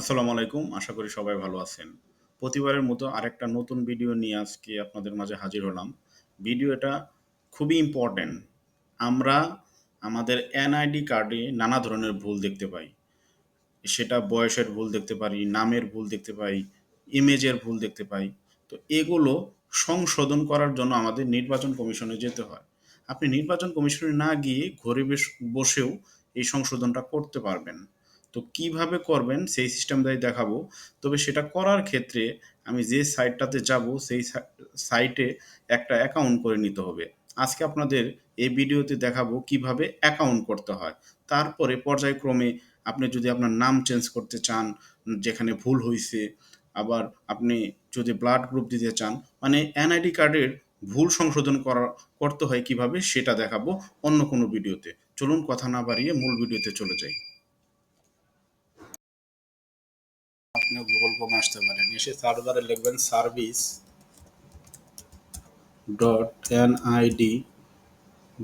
আসসালামু আলাইকুম, আশা করি সবাই ভালো আছেন। প্রতিবারের মতো আরেকটা নতুন ভিডিও নিয়ে আজকে আপনাদের মাঝে হাজির হলাম। ভিডিওটা খুবই ইম্পর্ট্যান্ট আমরা আমাদের এনআইডি কার্ডে নানা ধরনের ভুল দেখতে পাই। সেটা বয়সের ভুল দেখতে পারি, নামের ভুল দেখতে পাই, ইমেজের ভুল দেখতে পাই। তো এগুলো সংশোধন করার জন্য আমাদের নির্বাচন কমিশনে যেতে হয়। আপনি নির্বাচন কমিশনে না গিয়ে ঘরে বসেও এই সংশোধনটা করতে পারবেন। তো কীভাবে করবেন সেই সিস্টেমটাই দেখাবো। তবে সেটা করার ক্ষেত্রে আমি যে সাইটটাতে যাব, সেই সাইটে একটা অ্যাকাউন্ট করে নিতে হবে। আজকে আপনাদের এই ভিডিওতে দেখাবো কীভাবে অ্যাকাউন্ট করতে হয়। তারপরে পর্যায়ক্রমে আপনি যদি আপনার নাম চেঞ্জ করতে চান, যেখানে ভুল হয়েছে আবার আপনি যদি ব্লাড গ্রুপ দিতে চান মানে এনআইডি কার্ডের ভুল সংশোধন করা, করতে হয় কীভাবে, সেটা দেখাবো অন্য কোনো ভিডিওতে চলুন কথা না বাড়িয়ে মূল ভিডিওতে চলে যাই। আপনি গুগল ক্রোমে আসতে পারেন। এসে সার্ভারে লিখবেন service dot N ID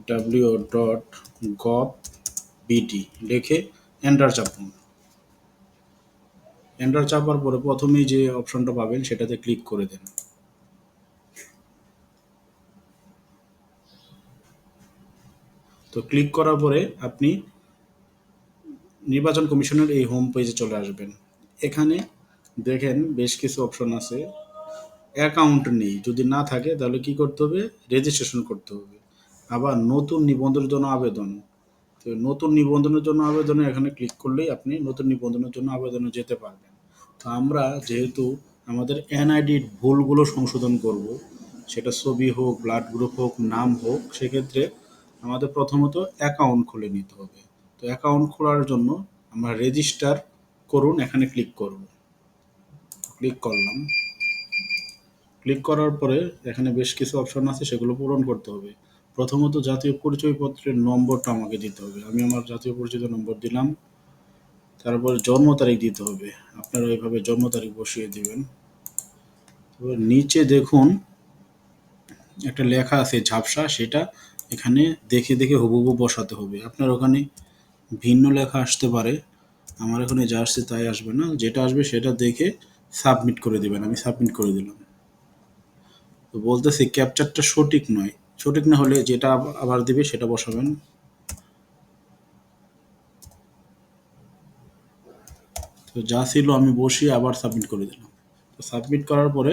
W dot gov BD লিখে এন্টার চাপুন। এন্টার চাপার পরে প্রথমেই যে অপশনটা পাবেন, সেটাতে ক্লিক করে দেন। তো ক্লিক করার পরে আপনি নির্বাচন কমিশনের এই হোম পেজে চলে আসবেন। এখানে দেখেন বেশ কিছু অপশন আছে। অ্যাকাউন্ট নেই, যদি না থাকে তাহলে কি করতে হবে? রেজিস্ট্রেশন করতে হবে। আবার নতুন নিবন্ধনের জন্য আবেদন। তো নতুন নিবন্ধনের জন্য আবেদনে এখানে ক্লিক করলেই আপনি নতুন নিবন্ধনের জন্য আবেদনে যেতে পারবেন। তো আমরা যেহেতু আমাদের এনআইডির ভুলগুলো সংশোধন করব, সেটা ছবি হোক ব্লাড গ্রুপ হোক, নাম হোক, সেক্ষেত্রে আমাদের প্রথমত অ্যাকাউন্ট খুলে নিতে হবে। তো অ্যাকাউন্ট খোলার জন্য আমরা রেজিস্টার করুন, এখানে ক্লিক করব। ক্লিক করলাম। ক্লিক করার পরে এখানে বেশ কিছু অপশন আছে, সেগুলো পূরণ করতে হবে। প্রথমত জাতীয় পরিচয়পত্রের নম্বরটা আমাকে দিতে হবে। আমি আমার জাতীয় পরিচয় নম্বর দিলাম। তারপরে জন্ম তারিখ দিতে হবে। আপনারা এইভাবে জন্ম তারিখ বসিয়ে দিবেন। নিচে দেখুন, একটা লেখা আছে ঝাপসা, সেটা এখানে দেখে দেখে হুবহু বসাতে হবে। আপনার ওখানে ভিন্ন লেখা আসতে পারে। আমার এখানে যা আসছে তাই আসবে না। যেটা আসবে সেটা দেখে সাবমিট করে দিবেন, আমি সাবমিট করে দিলাম। তো বলতেছি, ক্যাপচারটা সঠিক নয়। সঠিক না হলে যেটা আবার দিবে সেটা বসাবেন। তো যা ছিল আমি বসিয়ে আবার সাবমিট করে দিলাম। তো সাবমিট করার পরে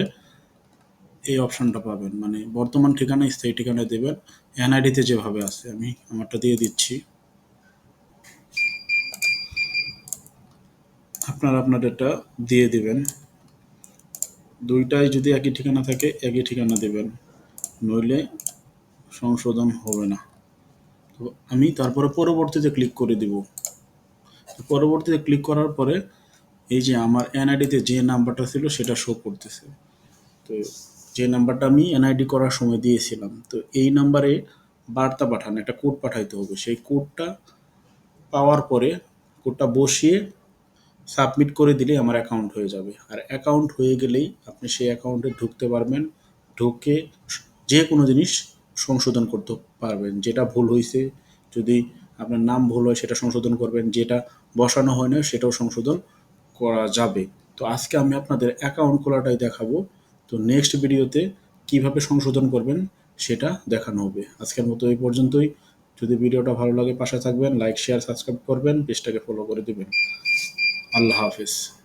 এই অপশনটা পাবেন। মানে বর্তমান ঠিকানা, স্থায়ী ঠিকানা দেবেন। এনআইডিতে যেভাবে আছে, আমি আমারটা দিয়ে দিচ্ছি। আপনারা আপনাদেরটা দিয়ে দিবেন। দুইটাই যদি একই ঠিকানা থাকে, একই ঠিকানা দেবেন। নইলে সংশোধন হবে না। তো আমি তারপরে পরবর্তীতে ক্লিক করে দিব। পরবর্তীতে ক্লিক করার পরে এই যে আমার এনআইডিতে যে নাম্বারটা ছিল সেটা শো করতেছে। তো যে নাম্বারটা আমি এনআইডি করার সময় দিয়েছিলাম, তো এই নাম্বারে বার্তা পাঠান, একটা কোড পাঠাইতে হবে। সেই কোডটা পাওয়ার পরে কোডটা বসিয়ে সাবমিট করে দিলেই আমার অ্যাকাউন্ট হয়ে যাবে। আর অ্যাকাউন্ট হয়ে গেলেই আপনি সেই অ্যাকাউন্টে ঢুকতে পারবেন। ঢুকে যে কোনো জিনিস সংশোধন করতে পারবেন। যেটা ভুল হয়েছে যদি আপনার নাম ভুল হয় সেটা সংশোধন করবেন। যেটা বসানো হয় না সেটাও সংশোধন করা যাবে। তো আজকে আমি আপনাদের অ্যাকাউন্ট খোলাটাই দেখাবো। তো নেক্সট ভিডিওতে কীভাবে সংশোধন করবেন সেটা দেখানো হবে। আজকের মতো এই পর্যন্তই। যদি ভিডিওটা ভালো লাগে পাশে থাকবেন লাইক শেয়ার সাবস্ক্রাইব করবেন, পেজটাকে ফলো করে দিবেন। আল্লাহ হাফেজ।